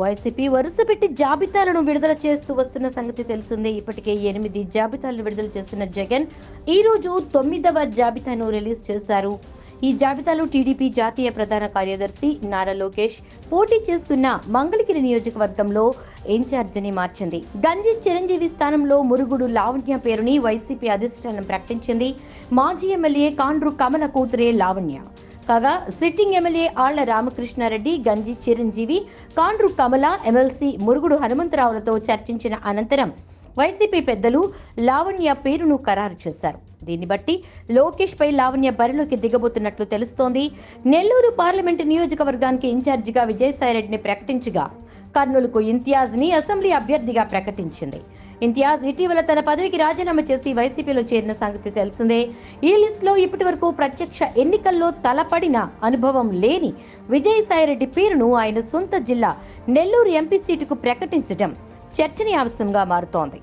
YCP వరుసపెట్టి జాబితాలను విడుదల చేస్తూ వస్తున్న సంగతి తెలిసిందే. ఇప్పటికే ఎనిమిది జాబితాలను విడుదల చేసిన జగన్ ఈ రోజు తొమ్మిదవ జాబితాను రిలీజ్ చేశారు. ఈ జాబితాలో టీడీపీ జాతీయ ప్రధాన కార్యదర్శి నారా లోకేష్ పోటీ చేస్తున్న మంగళగిరి నియోజకవర్గంలో ఇన్ఛార్జిని మార్చింది. గంజి చిరంజీవి స్థానంలో మురుగుడు లావణ్య పేరుని వైసీపీ అధిష్టానం ప్రకటించింది. మాజీ ఎమ్మెల్యే కాండ్రు కమల కూతురే లావణ్య. కాగా sitting MLA Alla Ramakrishnareddy Ganji Chiranjeevi Kandru Kamala MLC Murugudu హనుమంతరావులతో చర్చించిన అనంతరం వైసీపీ పెద్దలు లావణ్య పేరును ఖరారు చేశారు. దీన్ని బట్టి లోకేష్ పై లావణ్య బరిలోకి దిగబోతున్నట్లు తెలుస్తోంది. నెల్లూరు పార్లమెంటు నియోజకవర్గానికి ఇన్ఛార్జిగా విజయసాయిరెడ్డిని ప్రకటించగా కర్నూలుకు ఇంతియాజ్ని అసెంబ్లీ అభ్యర్థిగా ప్రకటించింది. ఇంతియాజ్ ఇటీవల తన పదవికి రాజీనామా చేసి వైసీపీలో చేరిన సంగతి తెలిసిందే. ఈ లిస్టులో ఇప్పటి వరకు ప్రత్యక్ష ఎన్నికల్లో తలపడిన అనుభవం లేని విజయసాయిరెడ్డి పేరును ఆయన సొంత జిల్లా నెల్లూరు ఎంపీ సీటుకు ప్రకటించడం చర్చనీయాంశంగా మారుతోంది.